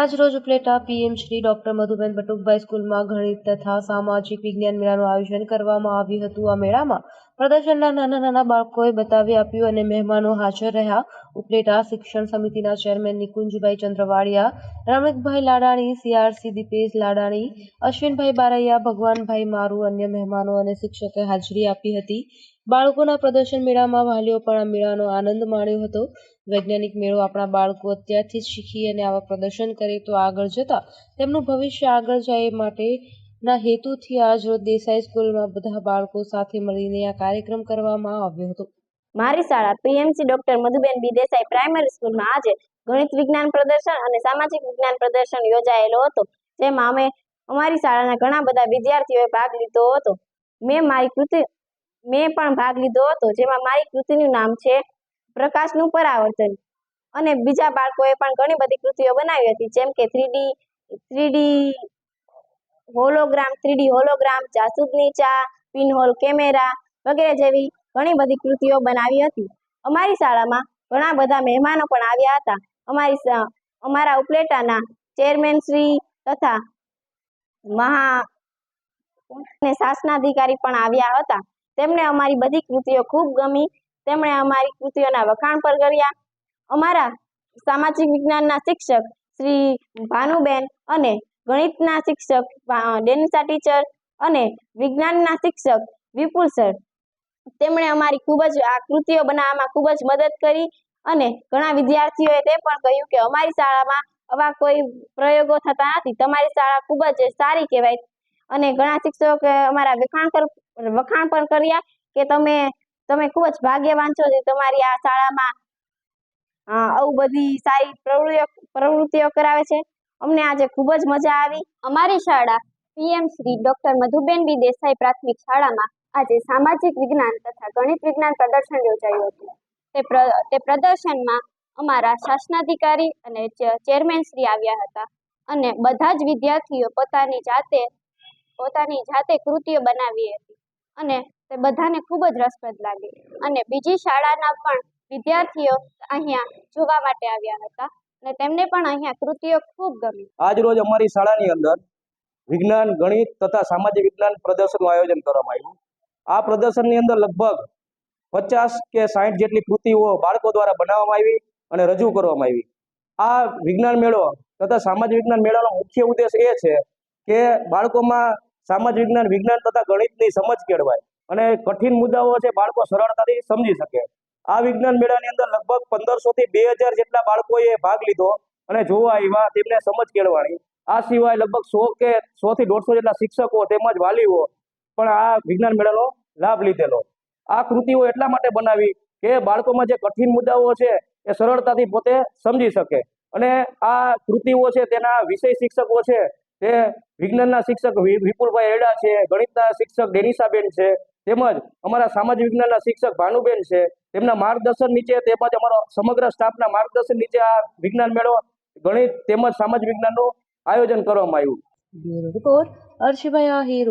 આજ રોજ Upleta PM Shri doctor Madhuben Batukbhai સ્કૂલમાં ગણિત તથા સામાજિક વિજ્ઞાન મેળાનું આયોજન કરવામાં આવ્યું હતું. આ મેળામાં પ્રદર્શનના નાના નાના બાળકોએ બતાવી આપ્યું અને મહેમાનો હાજર રહ્યા. ઉપલેટા શિક્ષણ સમિતિના ચેરમેન નિકુંજભાઈ ચંદ્રવાડિયા રમણીકભાઈ લાડાણી, સીઆરસી દીપેશ લાડાણી, અશ્વિનભાઈ બારૈયા, ભગવાનભાઈ મારુ અન્ય મહેમાનો અને શિક્ષકે હાજરી આપી હતી. બાળકોના પ્રદર્શન મેળામાં વાલીઓ પણ આ મેળાનો આનંદ માણ્યો હતો. વૈજ્ઞાનિક મેળો આપણા બાળકો અત્યારથી જ શીખી અને આવા પ્રદર્શન કરે તો આગળ જતા તેમનું ભવિષ્ય આગળ જાય માટે ના હેતુથી આજ રોજ દેસાઈ સ્કૂલમાં બધા બાળકો સાથે મળીને આ કાર્યક્રમ કરવામાં આવ્યો હતો. મારી શાળા PMC doctor Madhuben B Desai primary સ્કૂલમાં આજે ગણિત વિજ્ઞાન પ્રદર્શન અને સામાજિક વિજ્ઞાન પ્રદર્શન યોજાયેલો હતો. જેમાં અમે અમારી શાળાના ઘણા બધા વિદ્યાર્થીઓએ ભાગ લીધો હતો. મેં મારી કૃતિ મેં પણ ભાગ લીધો હતો, જેમાં મારી કૃતિનું નામ છે પ્રકાશનું પરાવર્તન. અને બીજા બાળકોએ પણ ઘણી બધી કૃતિઓ બનાવી હતી, જેમ કે three D three D hologram three D hologram જાસૂદની ચા પિનહોલ કેમેરા વગેરે જેવી ઘણી બધી કૃતિઓ બનાવી હતી. અમારી શાળામાં ઘણા બધા મહેમાનો પણ આવ્યા હતા. અમારી અમારા ઉપલેટાના ચેરમેન શ્રી તથા મહા શાસનાધિકારી પણ આવ્યા હતા. તેમણે અમારી બધી કૃતિઓ ખૂબ ગમી. તેમણે અમારી કૃતિઓના વખાણ પર કર્યા. અમારા સામાજિક વિજ્ઞાનના શિક્ષક શ્રી ભાનુબેન અને ગણિતના શિક્ષક ડેનિસા ટીચર અને વિજ્ઞાનના શિક્ષક વિપુલ સર. તેમણે અમારી ખૂબ જ, આ કૃતિઓ બનાવવામાં ખૂબ જ મદદ કરી અને ઘણા વિદ્યાર્થીઓએ તે પણ કહ્યું કે અમારી શાળામાં આવા કોઈ પ્રયોગો થતા નથી. તમારી શાળા ખૂબ જ સારી કહેવાય. અને ઘણા શિક્ષકો અમારા વખાણ વખાણ પણ કર્યા કે તમે તમે ખૂબ જ ભાગ્યવાન છો જે તમારી આ શાળામાં આવું બધી સારી પ્રવૃત્તિઓ પ્રવૃત્તિઓ કરાવે છે. અમને આજે ખૂબ જ મજા આવી. અમારી શાળા PM Shri doctor Madhuben B Desai પ્રાથમિક શાળામાં આજે સામાજિક વિજ્ઞાન તથા ગણિત વિજ્ઞાન પ્રદર્શન યોજાયું હતું. તે તે પ્રદર્શનમાં અમારા શાસનાધિકારી અને ચેરમેન શ્રી આવ્યા હતા અને બધા જ વિદ્યાર્થીઓ પોતાની જાતે પોતાની જાતે કૃતિઓ બનાવી હતી. અને તે બધાને ખૂબ જ રસપ્રદ લાગી. અને બીજી શાળાના પણ વિદ્યાર્થીઓ અહીંયા જોવા માટે આવ્યા હતા અને તેમને પણ અહીંયા કૃતિઓ ખૂબ ગમી. આજ રોજ અમારી શાળાની અંદર વિજ્ઞાન, ગણિત તથા સામાજિક વિજ્ઞાન પ્રદર્શનનું આયોજન કરવામાં આવ્યું. આ પ્રદર્શનની અંદર લગભગ પચાસ કે સાઠ જેટલી કૃતિઓ બાળકો દ્વારા બનાવવામાં આવી અને રજૂ કરવામાં આવી. આ વિજ્ઞાન મેળો તથા સામાજિક વિજ્ઞાન મેળાનો મુખ્ય ઉદ્દેશ એ છે કે બાળકોમાં સામાજિક વિજ્ઞાન વિજ્ઞાન તથા ગણિતની સમજ કેળવાય. અને કઠિન મુદ્દાઓ છે, બાળકો સરળતાથી સમજી શકે. આ વિજ્ઞાન મેળાની અંદર લગભગ પંદરસો થી બે હજાર જેટલા બાળકોએ ભાગ લીધો અને જોવા આવ્યા, તેમને સમજ કેળવાણી. આ સિવાય લગભગ સો કે સો થી દોઢસો જેટલા શિક્ષકો તેમજ વાલીઓ પણ આ વિજ્ઞાન મેળાનો લાભ લીધેલો. આ કૃતિઓ એટલા માટે બનાવી કે બાળકોમાં જે કઠિન મુદ્દાઓ છે, એ સરળતાથી પોતે સમજી શકે. અને આ કૃતિઓ છે, તેના વિષય શિક્ષકો છે તે વિજ્ઞાનના શિક્ષક વિપુલભાઈ એડા છે, ગણિતના શિક્ષક ડેનિસાબેન છે, તેમજ અમારા સામાજિક વિજ્ઞાનના શિક્ષક ભાનુબેન છે, તેમના માર્ગદર્શન નીચે તેમજ અમારો સમગ્ર સ્ટાફના માર્ગદર્શન નીચે આ વિજ્ઞાન મેળો, ગણિત તેમજ સામાજિક વિજ્ઞાનનું આયોજન કરવામાં આવ્યું. રિપોર્ટ અર્શિભાઈ આહિર